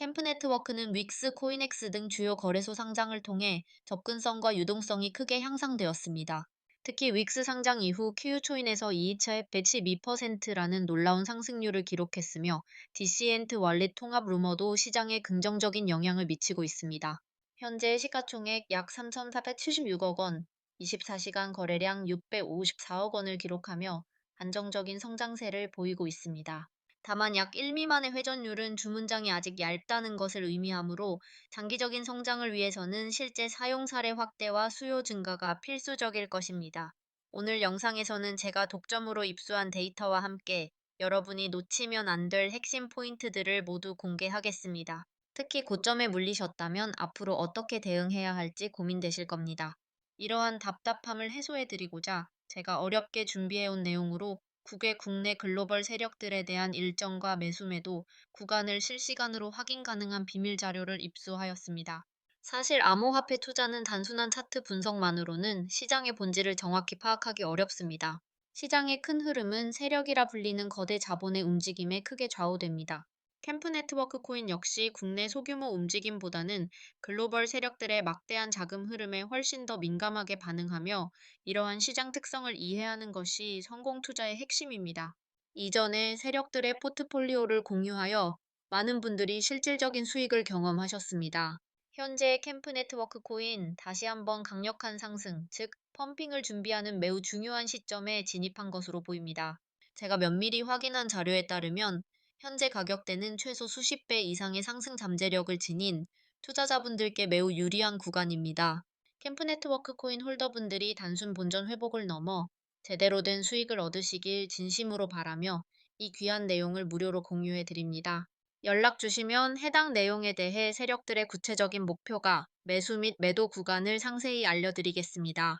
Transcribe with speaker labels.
Speaker 1: 캠프 네트워크는 윅스, 코인엑스 등 주요 거래소 상장을 통해 접근성과 유동성이 크게 향상되었습니다. 특히 윅스 상장 이후 Q초인에서 2차 112%라는 놀라운 상승률을 기록했으며 디시엔트 월릿 통합 루머도 시장에 긍정적인 영향을 미치고 있습니다. 현재 시가총액 약 3,476억 원, 24시간 거래량 654억 원을 기록하며 안정적인 성장세를 보이고 있습니다. 다만 약 1 미만의 회전율은 주문장이 아직 얇다는 것을 의미하므로 장기적인 성장을 위해서는 실제 사용 사례 확대와 수요 증가가 필수적일 것입니다. 오늘 영상에서는 제가 독점으로 입수한 데이터와 함께 여러분이 놓치면 안 될 핵심 포인트들을 모두 공개하겠습니다. 특히 고점에 물리셨다면 앞으로 어떻게 대응해야 할지 고민되실 겁니다. 이러한 답답함을 해소해드리고자 제가 어렵게 준비해온 내용으로 국외 국내 글로벌 세력들에 대한 일정과 매수매도 구간을 실시간으로 확인 가능한 비밀 자료를 입수하였습니다. 사실 암호화폐 투자는 단순한 차트 분석만으로는 시장의 본질을 정확히 파악하기 어렵습니다. 시장의 큰 흐름은 세력이라 불리는 거대 자본의 움직임에 크게 좌우됩니다. 캠프 네트워크 코인 역시 국내 소규모 움직임보다는 글로벌 세력들의 막대한 자금 흐름에 훨씬 더 민감하게 반응하며 이러한 시장 특성을 이해하는 것이 성공 투자의 핵심입니다. 이전에 세력들의 포트폴리오를 공유하여 많은 분들이 실질적인 수익을 경험하셨습니다. 현재 캠프 네트워크 코인 다시 한번 강력한 상승, 즉 펌핑을 준비하는 매우 중요한 시점에 진입한 것으로 보입니다. 제가 면밀히 확인한 자료에 따르면 현재 가격대는 최소 수십 배 이상의 상승 잠재력을 지닌 투자자분들께 매우 유리한 구간입니다. 캠프 네트워크 코인 홀더분들이 단순 본전 회복을 넘어 제대로 된 수익을 얻으시길 진심으로 바라며 이 귀한 내용을 무료로 공유해 드립니다. 연락 주시면 해당 내용에 대해 세력들의 구체적인 목표가 매수 및 매도 구간을 상세히 알려드리겠습니다.